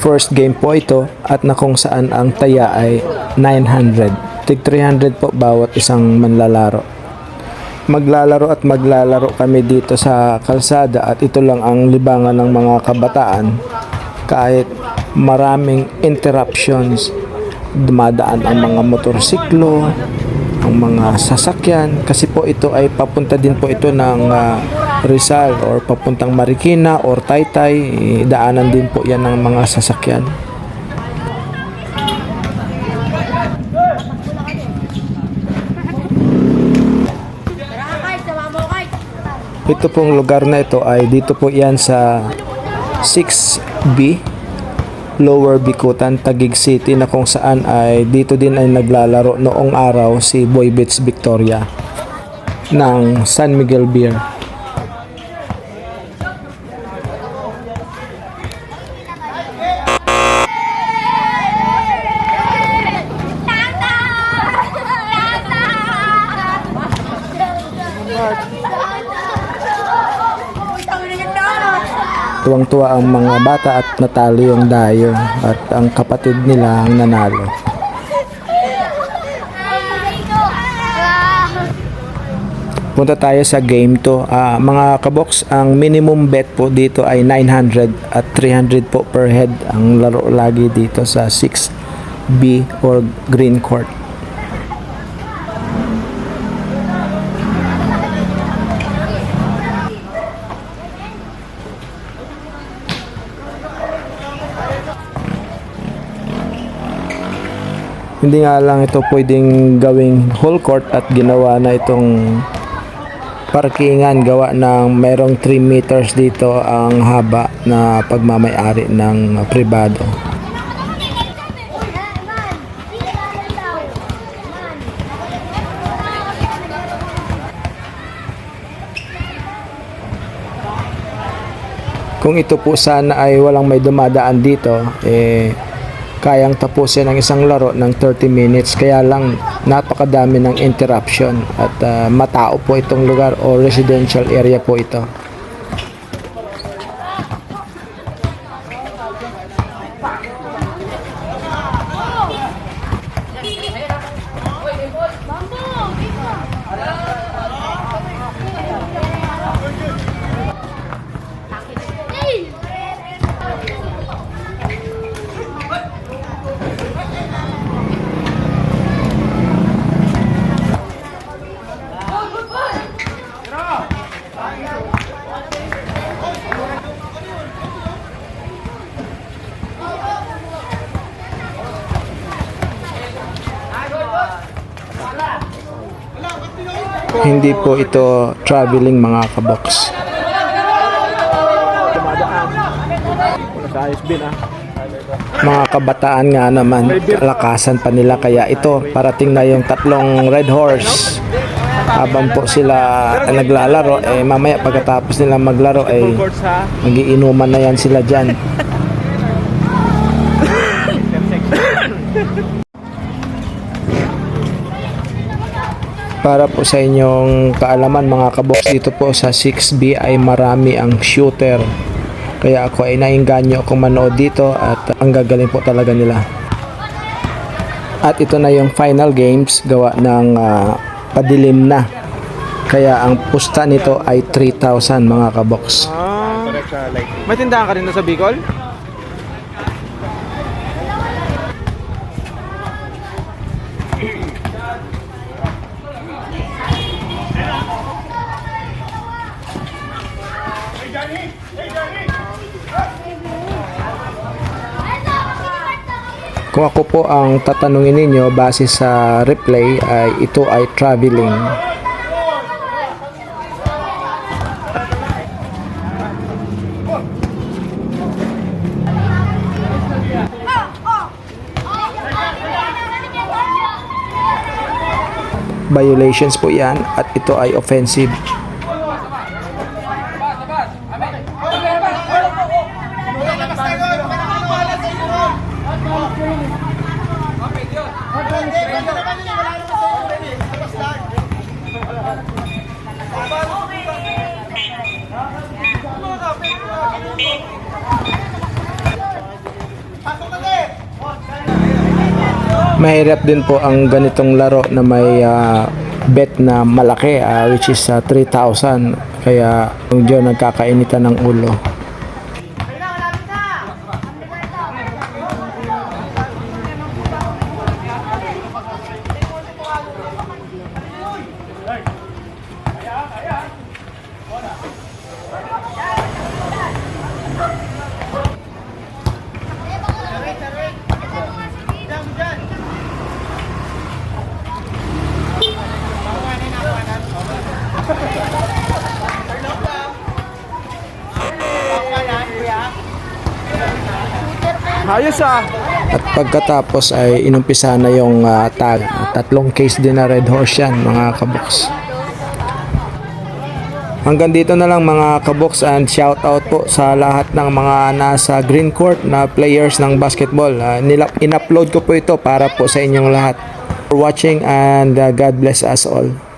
First game po ito at na kung saan ang taya ay 900. Tig 300 po bawat isang manlalaro. Maglalaro at maglalaro kami dito sa kalsada at ito lang ang libangan ng mga kabataan kahit maraming interruptions dumadaan ang mga motorsiklo ang mga sasakyan kasi po ito ay papunta din po ito ng ah, Rizal or papuntang Marikina or Taytay daanan din po yan ng mga sasakyan ito pong lugar na ito ay dito po yan sa 6B Lower Bikutan, Taguig City na kung saan ay dito din ay naglalaro noong araw si Boy Beats Victoria ng San Miguel Beer. Tuwang-tuwa ang mga bata at natalo yung dayo at ang kapatid nila ang nanalo. Punta tayo sa game to. Ah, mga kabox, ang minimum bet po dito ay 900 at 300 po per head ang laro lagi dito sa 6B or green court. Hindi nga lang ito pwedeng gawing whole court at ginawa na itong parkingan gawa ng merong 3 meters dito ang haba na pagmamayari ng pribado. Kung ito po sana ay walang may dumadaan dito, eh kayang tapusin ang isang laro ng 30 minutes kaya lang napakadami ng interruption at ah, matao po itong lugar o residential area po ito. Hindi po ito traveling mga kabox. Mga kabataan nga naman, kalakasan pa nila kaya ito, parating na yung tatlong red horse. Habang po sila naglalaro, eh mamaya pagkatapos nila maglaro, eh magiinuman na yan sila dyan. Para po sa inyong kaalaman mga kabox dito po sa 6B ay marami ang shooter. Kaya ako ay nainganyo akong manood dito at ang gagaling po talaga nila. At ito na yung final games gawa ng ah, padilim na. Kaya ang pusta nito ay 3,000 mga kabox. Ah, may tindahan ka rin na sa Bicol? Kung ako po ang tatanungin ninyo base sa replay ay ito ay traveling. Violations po yan at ito ay offensive. Mahirap din po ang ganitong laro na may ah, bet na malaki ah, which is ah, 3,000 kaya medyo nagkakainitan ng ulo. Ayos ah. At pagkatapos ay inumpisa na yung ah, tag. Tatlong case din na Red Horse yan mga kaboks. Hanggang dito na lang mga kaboks and shout out po sa lahat ng mga nasa green court na players ng basketball. Nila- in-upload ko po ito para po sa inyong lahat. For watching and ah, God bless us all.